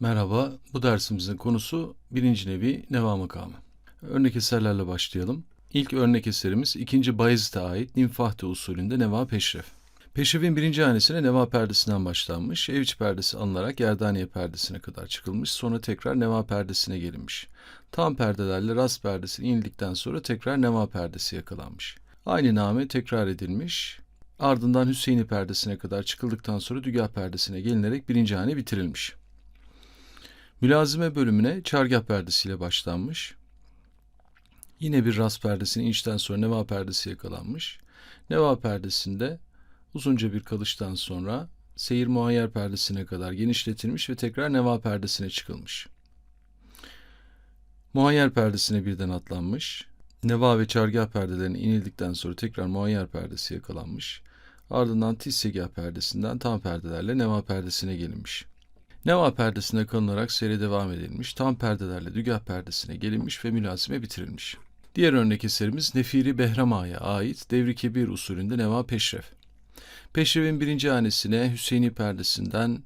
Merhaba, bu dersimizin konusu birinci nevi neva makamı. Örnek eserlerle başlayalım. İlk örnek eserimiz 2. Bayezid'e ait Nimfahte usulünde neva peşref. Peşrefin birinci hanesine neva perdesinden başlanmış, ev içi perdesi alınarak yerdaniye perdesine kadar çıkılmış, sonra tekrar neva perdesine gelinmiş. Tam perdelerle rast perdesi inildikten sonra tekrar neva perdesi yakalanmış. Aynı name tekrar edilmiş, ardından Hüseyin'i perdesine kadar çıkıldıktan sonra dügah perdesine gelinerek birinci hane bitirilmiş. Mülazime bölümüne çargah perdesiyle başlanmış. Yine bir rast perdesinin inçten sonra neva perdesi yakalanmış. Neva perdesinde uzunca bir kalıştan sonra seyir muayyer perdesine kadar genişletilmiş ve tekrar neva perdesine çıkılmış. Muayyer perdesine birden atlanmış. Neva ve çargah perdelerine inildikten sonra tekrar muayyer perdesi yakalanmış. Ardından tiz segah perdesinden tam perdelerle neva perdesine gelinmiş. Neva perdesine kalınarak seyre devam edilmiş, tam perdelerle dügah perdesine gelinmiş ve mülazime bitirilmiş. Diğer örnek eserimiz Nefiri Behrama'ya ait Devri Kebir usulünde Neva Peşref. Peşref'in birinci hanesine Hüseyini perdesinden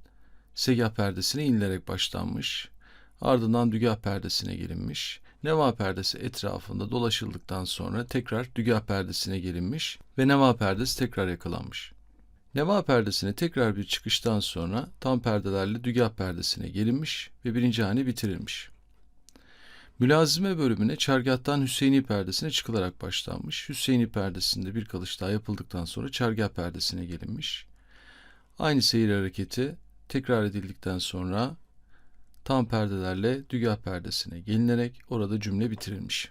segah perdesine inilerek başlanmış, ardından dügah perdesine gelinmiş, Neva perdesi etrafında dolaşıldıktan sonra tekrar dügah perdesine gelinmiş ve Neva perdesi tekrar yakalanmış. Neva perdesine tekrar bir çıkıştan sonra tam perdelerle dügah perdesine gelinmiş ve birinci hane bitirilmiş. Mülazime bölümüne çargahtan Hüseyini perdesine çıkılarak başlanmış. Hüseyini perdesinde bir kalış daha yapıldıktan sonra çargah perdesine gelinmiş. Aynı seyir hareketi tekrar edildikten sonra tam perdelerle dügah perdesine gelinerek orada cümle bitirilmiş.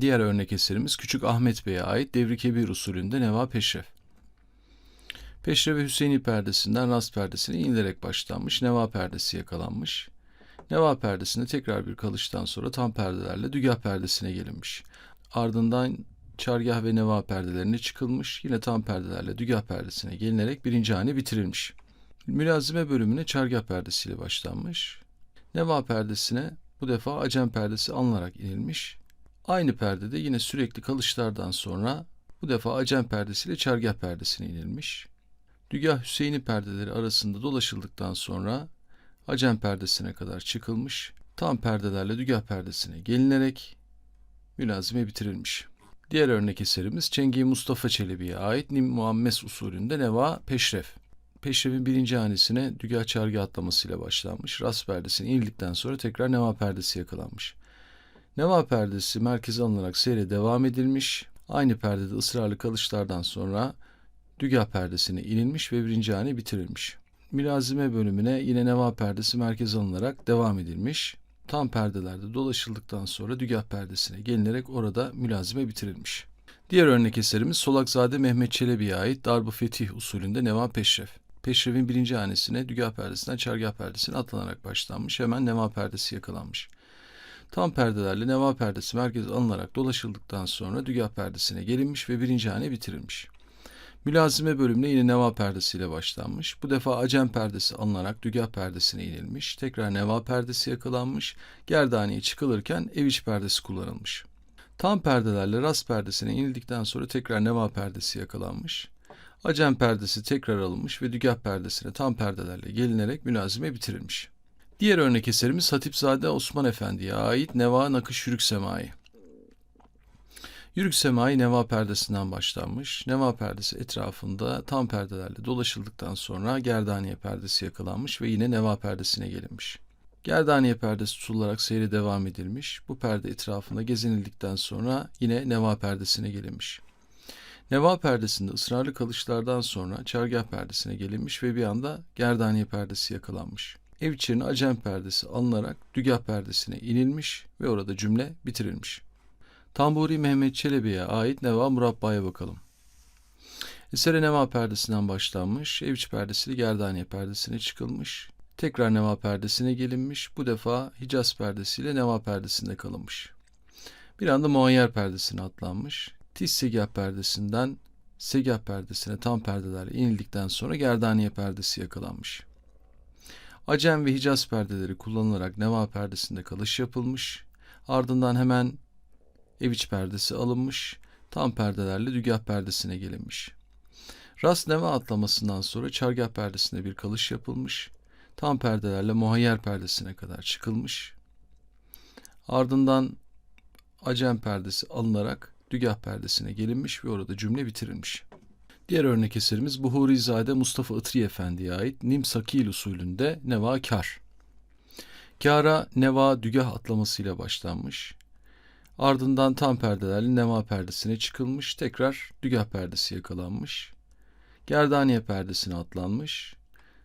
Diğer örnek eserimiz Küçük Ahmet Bey'e ait Devri Kebir usulünde Neva Peşref. Peşre ve Hüseyini perdesinden rast perdesine inilerek başlanmış, neva perdesi yakalanmış. Neva perdesinde tekrar bir kalıştan sonra tam perdelerle dügah perdesine gelinmiş. Ardından çargah ve neva perdelerine çıkılmış, yine tam perdelerle dügah perdesine gelinerek birinci hane bitirilmiş. Mülazime bölümüne çargah perdesiyle başlanmış. Neva perdesine bu defa acem perdesi alınarak inilmiş. Aynı perdede yine sürekli kalışlardan sonra bu defa acem perdesiyle çargah perdesine inilmiş. Dügah Hüseyini perdeleri arasında dolaşıldıktan sonra Acem perdesine kadar çıkılmış, tam perdelerle dügah perdesine gelinerek mülazime bitirilmiş. Diğer örnek eserimiz Çengi Mustafa Çelebi'ye ait Nim Muammes usulünde Neva Peşref. Peşref'in birinci hanesine dügah çargı atlamasıyla başlanmış. Rast perdesine inildikten sonra tekrar Neva perdesi yakalanmış. Neva perdesi merkeze alınarak seyre devam edilmiş. Aynı perdede ısrarlı kalışlardan sonra dügah perdesine inilmiş ve birinci hane bitirilmiş. Mülazime bölümüne yine neva perdesi merkez alınarak devam edilmiş. Tam perdelerde dolaşıldıktan sonra dügah perdesine gelinerek orada mülazime bitirilmiş. Diğer örnek eserimiz Solakzade Mehmet Çelebi'ye ait Darb-ı Fetih usulünde Neva Peşref. Peşref'in birinci hanesine dügah perdesinden çargah perdesine atlanarak başlanmış. Hemen neva perdesi yakalanmış. Tam perdelerle neva perdesi merkez alınarak dolaşıldıktan sonra dügah perdesine gelinmiş ve birinci hane bitirilmiş. Mülazime bölümüne yine neva perdesiyle başlanmış. Bu defa acem perdesi alınarak dügah perdesine inilmiş. Tekrar neva perdesi yakalanmış. Gerdaneye çıkılırken ev iç perdesi kullanılmış. Tam perdelerle rast perdesine inildikten sonra tekrar neva perdesi yakalanmış. Acem perdesi tekrar alınmış ve dügah perdesine tam perdelerle gelinerek mülazime bitirilmiş. Diğer örnek eserimiz Hatipzade Osman Efendi'ye ait Neva Nakış Yürük Semai. Yürük semai neva perdesinden başlanmış. Neva perdesi etrafında tam perdelerle dolaşıldıktan sonra gerdaniye perdesi yakalanmış ve yine neva perdesine gelinmiş. Gerdaniye perdesi tutularak seyre devam edilmiş. Bu perde etrafında gezinildikten sonra yine neva perdesine gelinmiş. Neva perdesinde ısrarlı kalışlardan sonra çargah perdesine gelinmiş ve bir anda gerdaniye perdesi yakalanmış. Ev içerine acem perdesi alınarak dügah perdesine inilmiş ve orada cümle bitirilmiş. Tamburi Mehmet Çelebi'ye ait Neva Murabba'ya bakalım. Esere Neva perdesinden başlanmış, ev içi perdesiyle gerdaniye perdesine çıkılmış. Tekrar Neva perdesine gelinmiş, bu defa Hicaz perdesiyle Neva perdesinde kalınmış. Bir anda muayyer perdesine atlanmış. Tiz segah perdesinden segah perdesine tam perdelerle inildikten sonra gerdaniye perdesi yakalanmış. Acem ve Hicaz perdeleri kullanılarak Neva perdesinde kalış yapılmış. Ardından hemen ev iç perdesi alınmış, tam perdelerle dügah perdesine gelinmiş. Rast neva atlamasından sonra çargah perdesine bir kalış yapılmış, Tam perdelerle muhayyer perdesine kadar çıkılmış. Ardından acem perdesi alınarak dügah perdesine gelinmiş ve orada cümle bitirilmiş. Diğer örnek eserimiz Buhurizade Mustafa Itri Efendi'ye ait Nim Sakil usulünde Neva Kar. Kara Neva dügah atlamasıyla başlanmış. Ardından tam perdelerle Neva perdesine çıkılmış, tekrar dügah perdesi yakalanmış. Gerdaniye perdesine atlanmış.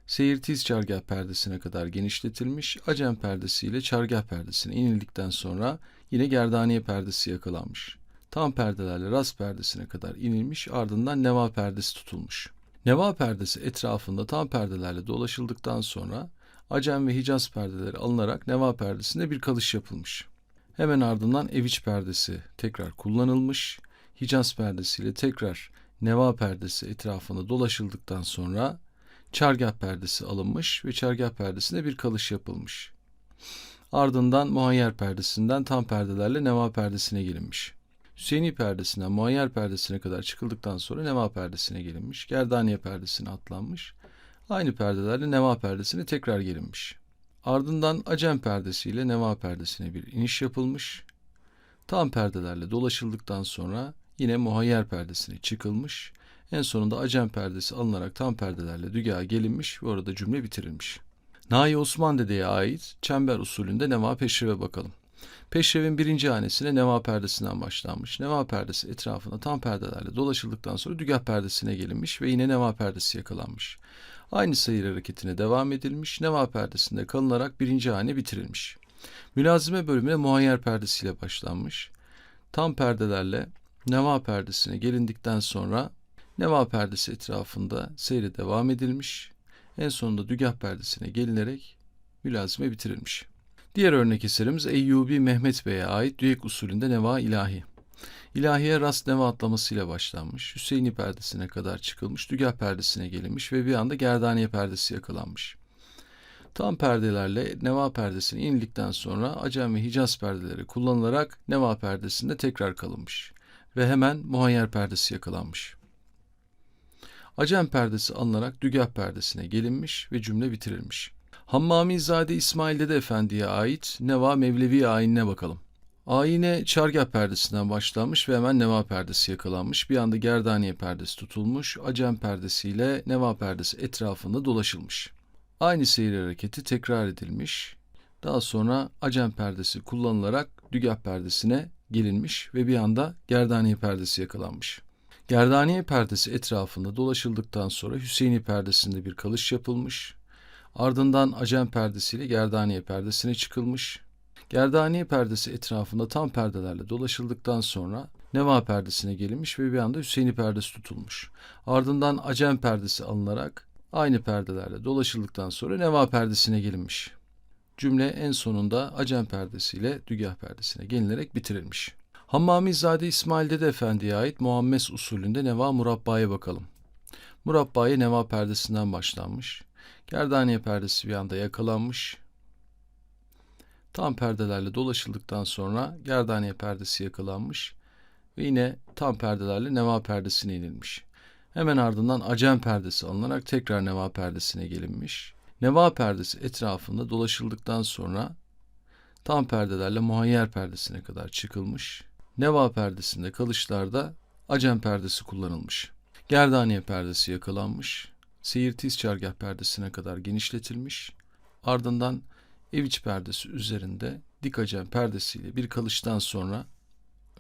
Seyir tiz çargah perdesine kadar genişletilmiş. Acem perdesiyle çargah perdesine inildikten sonra yine gerdaniye perdesi yakalanmış. Tam perdelerle rast perdesine kadar inilmiş ardından neva perdesi tutulmuş. Neva perdesi etrafında tam perdelerle dolaşıldıktan sonra Acem ve Hicaz perdeleri alınarak neva perdesinde bir kalış yapılmış. Hemen ardından eviç perdesi tekrar kullanılmış. Hicaz perdesiyle tekrar neva perdesi etrafında dolaşıldıktan sonra çargah perdesi alınmış ve çargah perdesinde bir kalış yapılmış. Ardından muayyer perdesinden tam perdelerle neva perdesine gelinmiş. Hüseyini perdesinden muayyer perdesine kadar çıkıldıktan sonra neva perdesine gelinmiş. Gerdaniye perdesine atlanmış. Aynı perdelerle neva perdesine tekrar gelinmiş. Ardından acem perdesiyle neva perdesine bir iniş yapılmış. Tam perdelerle dolaşıldıktan sonra yine muhayyer perdesine çıkılmış. En sonunda acem perdesi alınarak tam perdelerle dügaha gelinmiş ve orada cümle bitirilmiş. Nahi Osman Dede'ye ait çember usulünde neva peşreve bakalım. Peşrevin birinci hanesine neva perdesinden başlanmış. Neva perdesi etrafına tam perdelerle dolaşıldıktan sonra dügah perdesine gelinmiş ve yine neva perdesi yakalanmış. Aynı sayır hareketine devam edilmiş. Neva perdesinde kalınarak birinci hane bitirilmiş. Mülazime bölümüne muayyer perdesiyle başlanmış. Tam perdelerle neva perdesine gelindikten sonra neva perdesi etrafında seyre devam edilmiş. En sonunda dügah perdesine gelinerek mülazime bitirilmiş. Diğer örnek eserimiz Eyyubi Mehmet Bey'e ait düyek usulünde neva ilahi. İlahiye rast neva atlamasıyla başlanmış, Hüseyini perdesine kadar çıkılmış, dügah perdesine gelinmiş ve bir anda gerdaniye perdesi yakalanmış. Tam perdelerle neva perdesine inildikten sonra Acem ve Hicaz perdeleri kullanılarak neva perdesinde tekrar kalınmış ve hemen muhayyer perdesi yakalanmış. Acem perdesi alınarak dügah perdesine gelinmiş ve cümle bitirilmiş. Hammamizade İsmail Dede Efendi'ye ait Neva Mevlevi ayinine bakalım. Ayine çargah perdesinden başlanmış ve hemen neva perdesi yakalanmış. Bir anda gerdaniye perdesi tutulmuş. Acem perdesiyle neva perdesi etrafında dolaşılmış. Aynı seyir hareketi tekrar edilmiş. Daha sonra acem perdesi kullanılarak dügah perdesine gelinmiş ve bir anda gerdaniye perdesi yakalanmış. Gerdaniye perdesi etrafında dolaşıldıktan sonra Hüseyini perdesinde bir kalış yapılmış. Ardından acem perdesiyle gerdaniye perdesine çıkılmış. Gerdaniye perdesi etrafında tam perdelerle dolaşıldıktan sonra neva perdesine gelinmiş ve bir anda Hüseyini perdesi tutulmuş. Ardından acem perdesi alınarak aynı perdelerle dolaşıldıktan sonra neva perdesine gelinmiş. Cümle en sonunda acem perdesiyle dügah perdesine gelinerek bitirilmiş. Hammamizade İsmail Dede Efendi'ye ait Muammes usulünde neva murabbaya bakalım. Murabbaya neva perdesinden başlanmış. Gerdaniye perdesi bir anda yakalanmış. Tam perdelerle dolaşıldıktan sonra gerdaniye perdesi yakalanmış ve yine tam perdelerle neva perdesine inilmiş. Hemen ardından acem perdesi alınarak tekrar neva perdesine gelinmiş. Neva perdesi etrafında dolaşıldıktan sonra tam perdelerle muhayyer perdesine kadar çıkılmış. Neva perdesinde kalışlarda acem perdesi kullanılmış. Gerdaniye perdesi yakalanmış. Seyir tiz çargah perdesine kadar genişletilmiş. Ardından eviç perdesi üzerinde dik acem perdesiyle bir kalıştan sonra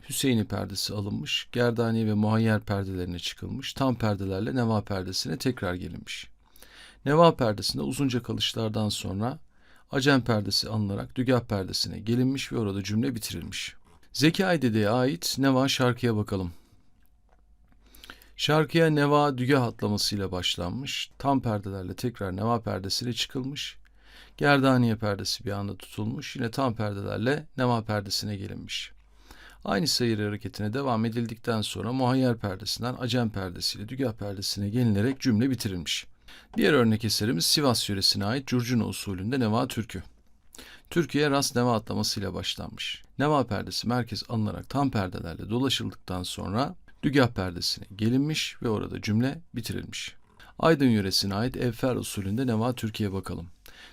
Hüseyini perdesi alınmış, gerdaniye ve muhayyer perdelerine çıkılmış, tam perdelerle neva perdesine tekrar gelinmiş. Neva perdesinde uzunca kalışlardan sonra acem perdesi alınarak dügah perdesine gelinmiş ve orada cümle bitirilmiş. Zekai Dede'ye ait Neva şarkıya bakalım. Şarkıya Neva dügah atlamasıyla başlanmış, tam perdelerle tekrar Neva perdesine çıkılmış, Gerdaniye perdesi bir anda tutulmuş. Yine tam perdelerle nema perdesine gelinmiş. Aynı sayır hareketine devam edildikten sonra muhayyer perdesinden acem perdesiyle dügah perdesine gelinerek cümle bitirilmiş. Diğer örnek eserimiz Sivas yöresine ait Curcuna usulünde Neva Türkü. Türkiye rast neva atlamasıyla başlanmış. Neva perdesi merkez alınarak tam perdelerle dolaşıldıktan sonra dügah perdesine gelinmiş ve orada cümle bitirilmiş. Aydın yöresine ait Evfer usulünde Neva Türkiye bakalım.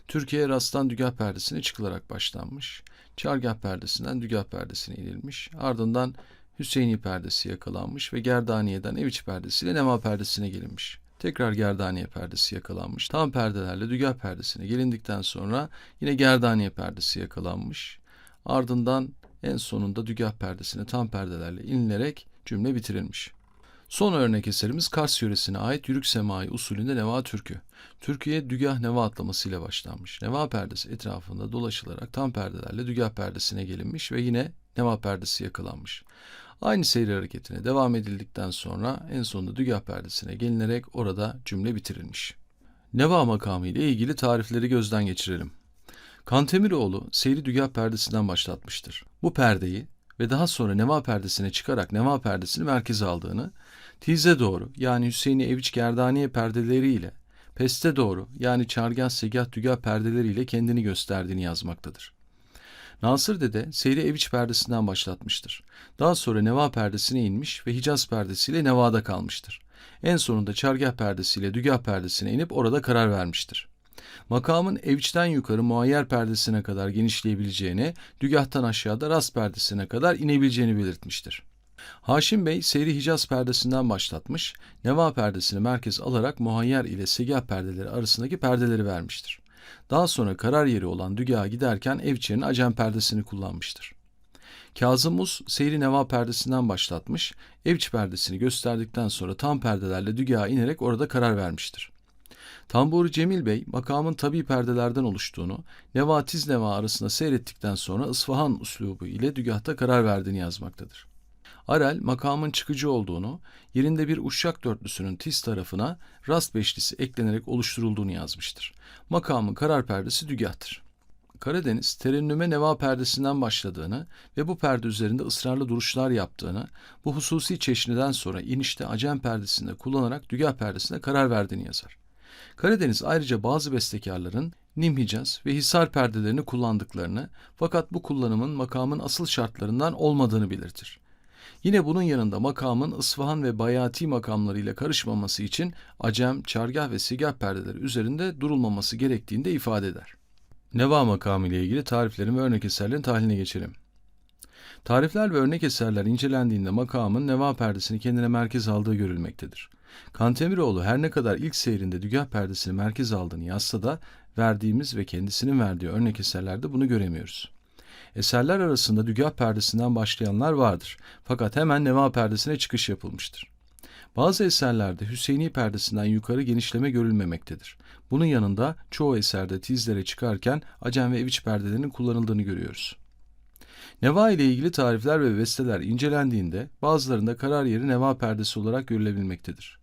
Türkiye rasttan dügah perdesine çıkılarak başlanmış. Çargah perdesinden dügah perdesine inilmiş. Ardından Hüseyini perdesi yakalanmış ve Gerdaniye'den ev içi perdesiyle Nema perdesine gelinmiş. Tekrar Gerdaniye perdesi yakalanmış. Tam perdelerle dügah perdesine gelindikten sonra yine Gerdaniye perdesi yakalanmış. Ardından en sonunda dügah perdesine tam perdelerle inilerek cümle bitirilmiş. Son örnek eserimiz Kars yöresine ait Yürük Semai usulünde Neva Türkü. Türkiye dügah neva atlamasıyla başlanmış. Neva perdesi etrafında dolaşılarak tam perdelerle dügah perdesine gelinmiş ve yine neva perdesi yakalanmış. Aynı seyir hareketine devam edildikten sonra en sonunda dügah perdesine gelinerek orada cümle bitirilmiş. Neva makamı ile ilgili tarifleri gözden geçirelim. Kantemiroğlu seyri dügah perdesinden başlatmıştır. Bu perdeyi ve daha sonra neva perdesine çıkarak neva perdesini merkeze aldığını, tize doğru yani Hüseyin'i Eviç Gerdaniye perdeleriyle, peste doğru yani çargah segah dügah perdeleriyle kendini gösterdiğini yazmaktadır. Nasır Dede seyri Eviç perdesinden başlatmıştır. Daha sonra Neva perdesine inmiş ve Hicaz perdesiyle Neva'da kalmıştır. En sonunda Çargah perdesiyle Dügah perdesine inip orada karar vermiştir. Makamın Eviç'ten yukarı muayyer perdesine kadar genişleyebileceğini, Dügah'tan aşağıda Rast perdesine kadar inebileceğini belirtmiştir. Haşim Bey seyri Hicaz perdesinden başlatmış, Neva perdesini merkez alarak muayyer ile Segah perdeleri arasındaki perdeleri vermiştir. Daha sonra karar yeri olan Dügah'a giderken ev içerinin acem perdesini kullanmıştır. Kazım Uz seyri neva perdesinden başlatmış, evç perdesini gösterdikten sonra tam perdelerle Dügah'a inerek orada karar vermiştir. Tamburi Cemil Bey makamın tabi perdelerden oluştuğunu, neva tiz neva arasında seyrettikten sonra Isfahan uslubu ile Dügah'ta karar verdiğini yazmaktadır. Arel makamın çıkıcı olduğunu, yerinde bir uşak dörtlüsünün tiz tarafına rast beşlisi eklenerek oluşturulduğunu yazmıştır. Makamın karar perdesi dügahtır. Karadeniz terennüme neva perdesinden başladığını ve bu perde üzerinde ısrarlı duruşlar yaptığını, bu hususi çeşniden sonra inişte acem perdesinde kullanarak dügah perdesine karar verdiğini yazar. Karadeniz ayrıca bazı bestekarların Nimhicaz ve Hisar perdelerini kullandıklarını fakat bu kullanımın makamın asıl şartlarından olmadığını belirtir. Yine bunun yanında makamın Isfahan ve Bayati makamlarıyla karışmaması için acem, çargah ve sigah perdeleri üzerinde durulmaması gerektiğini de ifade eder. Neva makamı ile ilgili tariflerin ve örnek eserlerin tahlile geçelim. Tarifler ve örnek eserler incelendiğinde makamın neva perdesini kendine merkez aldığı görülmektedir. Kantemiroğlu her ne kadar ilk seyrinde dügah perdesini merkez aldığını yazsa da verdiğimiz ve kendisinin verdiği örnek eserlerde bunu göremiyoruz. Eserler arasında dügah perdesinden başlayanlar vardır. Fakat hemen neva perdesine çıkış yapılmıştır. Bazı eserlerde Hüseyini perdesinden yukarı genişleme görülmemektedir. Bunun yanında çoğu eserde tizlere çıkarken acem ve eviç perdelerinin kullanıldığını görüyoruz. Neva ile ilgili tarifler ve besteler incelendiğinde bazılarında karar yeri neva perdesi olarak görülebilmektedir.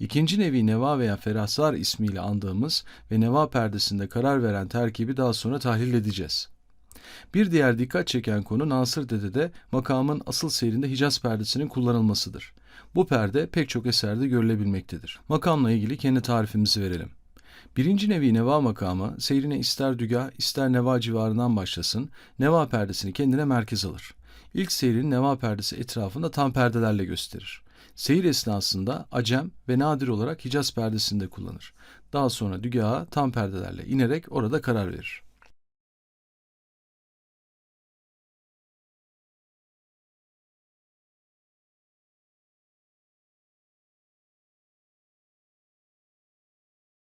İkinci nevi neva veya ferahsar ismiyle andığımız ve neva perdesinde karar veren terkibi daha sonra tahlil edeceğiz. Bir diğer dikkat çeken konu Nasır Dede'de makamın asıl seyrinde Hicaz perdesinin kullanılmasıdır. Bu perde pek çok eserde görülebilmektedir. Makamla ilgili kendi tarifimizi verelim. Birinci nevi neva makamı seyrine ister dügah ister neva civarından başlasın, neva perdesini kendine merkez alır. İlk seyrin neva perdesi etrafında tam perdelerle gösterir. Seyir esnasında acem ve nadir olarak Hicaz perdesinde kullanır. Daha sonra dügaha tam perdelerle inerek orada karar verir.